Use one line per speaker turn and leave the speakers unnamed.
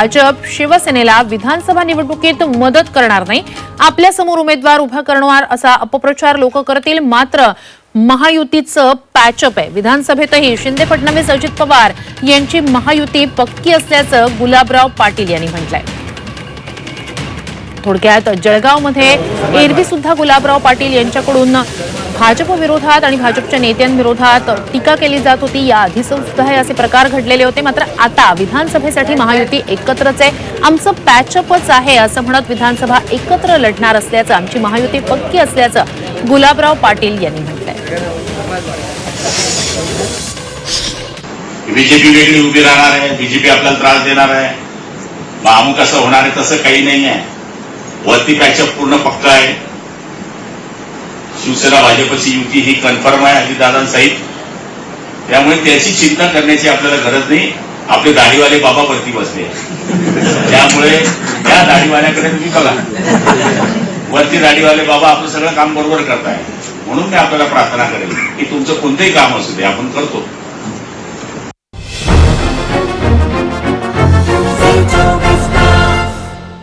भाजप शिवसेनेला विधानसभा निवडणुकीत मदत करणार नाही. आपल्यासमोर उमेदवार उभा करणार असा अपप्रचार लोक करतील. मात्र महायुतीचं पॅचअप आहे. विधानसभेतही शिंदे फडणवीस अजित पवार यांची महायुती पक्की असल्याचं गुलाबराव पाटील यांनी म्हटलंय. थोडक्यात जळगावमध्ये एरवी सुद्धा गुलाबराव पाटील यांच्याकडून भाजप विरोधात आणि भाजपच्या नेत्यांविरोधात टीका केली जात होती. या आधी सुद्धा हे असे प्रकार घडलेले होते. मात्र आता विधानसभेसाठी महायुती एकत्रच आहे. आमचं पॅचअपच आहे असं म्हणत विधानसभा एकत्र लढणार असल्याचं आमची महायुती पक्की असल्याचं गुलाबराव पाटील यांनी म्हटलंय.
बीजेपी वेगळी उभी राहणार आहे. बीजेपी आपल्याला त्रास देणार आहे. मग अमुक असं होणार आहे तसं काही नाही आहे. वरती पॅचअप पूर्ण पक्का आहे. शिवसेना भाजपची युती ही कन्फर्म आहे अजितदादांसहित त्यामुळे त्याची चिंता करण्याची आपल्याला गरज नाही. आपले दाढीवाले बाबा वरती बसले. त्यामुळे त्या दाढीवाल्याकडे तुम्ही बघा. वरती दाढीवाले बाबा आपलं सगळं काम बरोबर करताय. म्हणून मी आपल्याला प्रार्थना करेल की तुमचं कोणतंही काम असू दे आपण करतो.